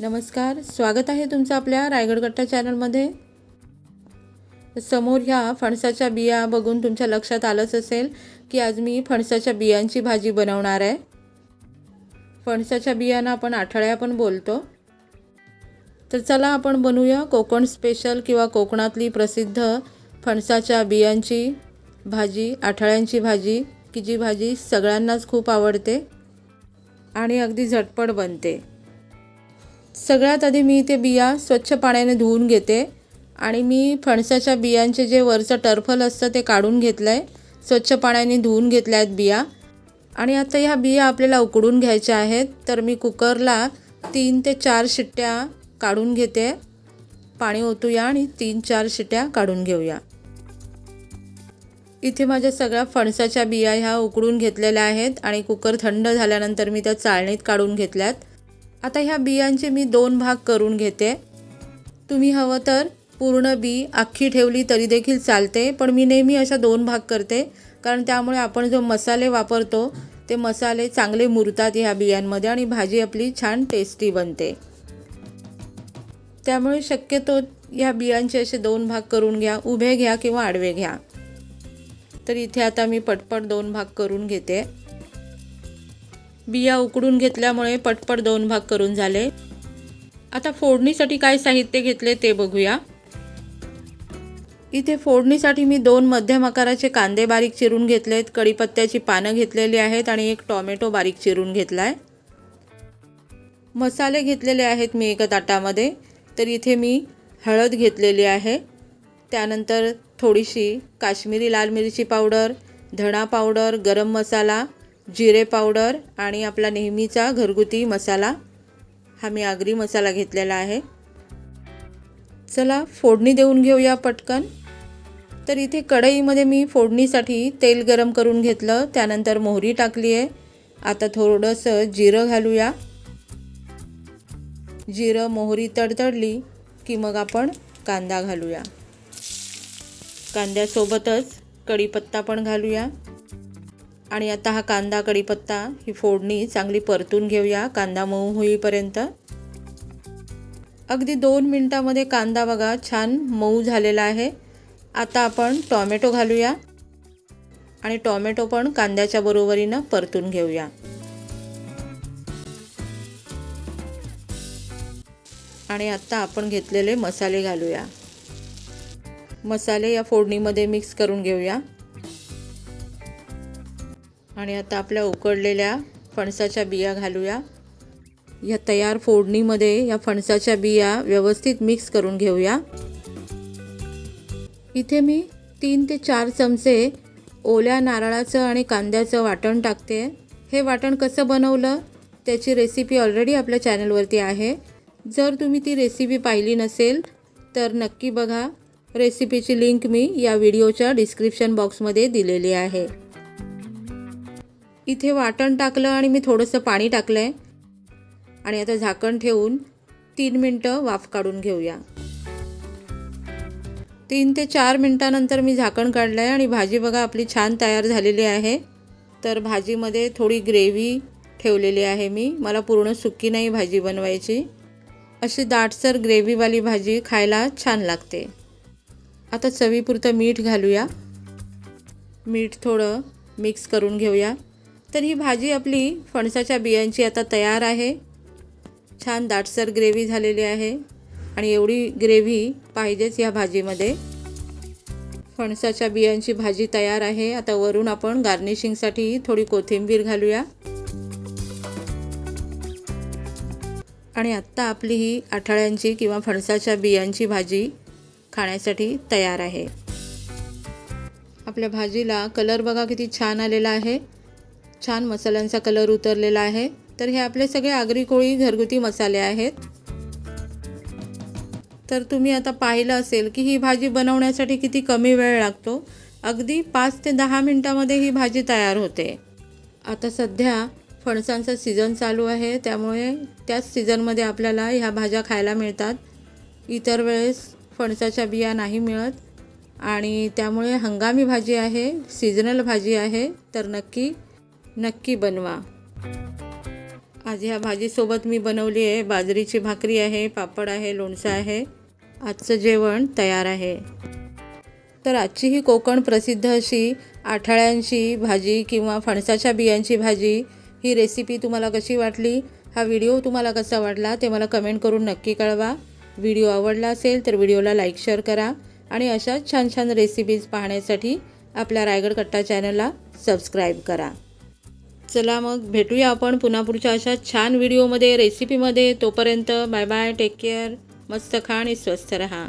नमस्कार स्वागत आहे तुमचं आपल्या रायगड कट्टा चॅनलमध्ये. समोर ह्या फणसाच्या बिया बघून तुमच्या लक्षात आलंच असेल की आज मी फणसाच्या बियांची भाजी बनवणार आहे. फणसाच्या बियांना आपण आठळ्या पण बोलतो. तर चला आपण बनवूया कोकण स्पेशल किंवा कोकणातली प्रसिद्ध फणसाच्या बियांची भाजी आठळ्यांची भाजी की जी भाजी सगळ्यांनाच खूप आवडते आणि अगदी झटपट बनते. सगळ्यात आधी मी ते बिया स्वच्छ पाण्याने धुवून घेते आणि मी फणसाच्या बियांचे जे वरचं टर्फल असतं ते काढून घेतलं आहे स्वच्छ पाण्याने धुवून घेतल्या आहेत बिया. आणि आता ह्या बिया आपल्याला उकडून घ्यायच्या आहेत. तर मी कुकरला तीन ते चार शिट्ट्या काढून घेते. पाणी ओतूया आणि तीन चार शिट्ट्या काढून घेऊया. इथे माझ्या सगळ्या फणसाच्या बिया ह्या उकडून घेतलेल्या आहेत आणि कुकर थंड झाल्यानंतर मी त्या चाळणीत काढून घेतल्यात. आता ह्या बियांचे मी दोन भाग करून घेते. तुम्ही हवं तर पूर्ण बी अख्खी ठेवली तरी देखील चालते पण मी नेहमी अशा दोन भाग करते कारण त्यामुळे आपण जो मसाले वापरतो ते मसाले चांगले मुरतात ह्या बियांमध्ये आणि भाजी आपली छान टेस्टी बनते. त्यामुळे शक्यतो ह्या बियांचे असे दोन भाग करून घ्या उभे घ्या किंवा आडवे घ्या. तर इथे आता मी पटपट दोन भाग करून घेते. बिया उकडून घेतल्यामुळे पटपट दोन भाग करून झाले. आता फोडणीसाठी काय साहित्य घेतले ते बघूया. इथे फोडणीसाठी मी दोन मध्यम आकाराचे कांदे बारीक चिरून घेतलेत. कढीपत्त्याची पानं घेतलेली आहेत आणि एक टॉमॅटो बारीक चिरून घेतला आहे मसाले घेतलेले आहेत मी एका ताटामध्ये. तर इथे मी हळद घेतलेली आहे. त्यानंतर थोडीशी काश्मीरी लाल मिरची पावडर धणा पावडर गरम मसाला जिरे पावडर आणि आपला नेहमीचा घरगुती मसाला. हा मी आगरी मसाला घेतलेला आहे. चला फोडणी देऊन घेऊया पटकन. तर इथे कढईमध्ये मी फोडणीसाठी तेल गरम करून घेतलं. त्यानंतर मोहरी टाकली आहे. आता थोडंसं जिरं घालूया. जिरं मोहरी तडतडली की मग आपण कांदा घालूया. कांद्यासोबतच कढीपत्ता पण घालूया. आणि आता हा कांदा कढीपत्ता ही फोडणी चांगली परतून घेऊया. कांदा मऊ होईपर्यंत. अगदी दोन मिनटामध्ये कांदा बघा छान मऊ झालेला आहे. आता आपण टॉमॅटो घालूया. आणि टॉमॅटो पण कांद्याच्या बरोबरीनं परतून घेऊया. आणि आत्ता आपण घेतलेले मसाले घालूया. मसाले या फोडणीमध्ये मिक्स करून घेऊया. आणि आता आपल्या उकडलेल्या फणसाच्या बिया घालूया. या तयार फोडणीमध्ये या फणसाच्या बिया व्यवस्थित मिक्स करून घेऊया. इथे मी तीन ते चार चमचे ओल्या नारळाचं आणि कांद्याचं वाटण टाकते. हे वाटण कसं बनवलं त्याची रेसिपी ऑलरेडी आपल्या चॅनलवरती आहे. जर तुम्ही ती रेसिपी पाहिली नसेल तर नक्की बघा. रेसिपीची लिंक मी या व्हिडिओच्या डिस्क्रिप्शन बॉक्समध्ये दिलेली आहे. इथे वाटण टाकलं आणि मी थोडंसं पाणी टाकलं आहे आणि आता झाकण ठेवून तीन मिनटं वाफ काढून घेऊया. तीन ते चार मिनटानंतर मी झाकण काढलं आहे आणि भाजी बघा आपली छान तयार झालेली आहे. तर भाजीमध्ये थोडी ग्रेव्ही ठेवलेली आहे मी. मला पूर्ण सुकी नाही भाजी बनवायची. अशी दाटसर ग्रेव्हीवाली भाजी खायला छान लागते. आता चवीपुरतं मीठ घालूया. मीठ थोडं मिक्स करून घेऊया. तर ही भाजी आपली फणसाच्या बियांची आता तयार आहे. छान दाटसर ग्रेव्ही झालेली आहे आणि एवढी ग्रेव्ही पाहिजेच या भाजीमध्ये. फणसाच्या बियांची भाजी तयार आहे. आता वरून आपण गार्निशिंगसाठी थोडी कोथिंबीर घालूया. आणि आत्ता आपली ही आठाळ्यांची किंवा फणसाच्या बियांची भाजी खाण्यासाठी तयार आहे. आपल्या भाजीला कलर बघा किती छान आलेला आहे. छान मसाल्यांचा कलर उतरलेला आहे. तर हे आपले सगळे आगरी कोळी घरगुती मसाले आहेत. तर तुम्ही आता पाहिलं असेल की ही भाजी बनवण्यासाठी किती कमी वेळ लागतो. अगदी पाच ते दहा मिनटामध्ये ही भाजी तयार होते. आता सध्या फणसांचा सीझन चालू आहे. त्यामुळे त्याच सीझनमध्ये आपल्याला ह्या भाज्या खायला मिळतात. इतर वेळेस फणसाच्या बिया नाही मिळत. आणि त्यामुळे हंगामी भाजी आहे सीझनल भाजी आहे. तर नक्की नक्की बनवा. आज ह्या भाजीसोबत मी बनवली आहे. बाजरीची भाकरी आहे पापड आहे लोणचं आहे. आजचं जेवण तयार आहे. तर आजची ही कोकण प्रसिद्ध अशी आठाळ्यांची भाजी किंवा फणसाच्या बियांची भाजी ही रेसिपी तुम्हाला कशी वाटली? हा व्हिडिओ तुम्हाला कसा वाटला? ते मला कमेंट करून नक्की कळवा. व्हिडिओ आवडला असेल तर व्हिडिओला लाईक शेअर करा आणि अशाच छान छान रेसिपीज पाहण्यासाठी आपल्या रायगड कट्टा चॅनलला सबस्क्राईब करा. चला मग भेटूया आपण पुन्हा पुढच्या अशा छान व्हिडिओमध्ये रेसिपीमध्ये तोपर्यंत बाय बाय टेक केअर मस्त खा आणि स्वस्थ रहा.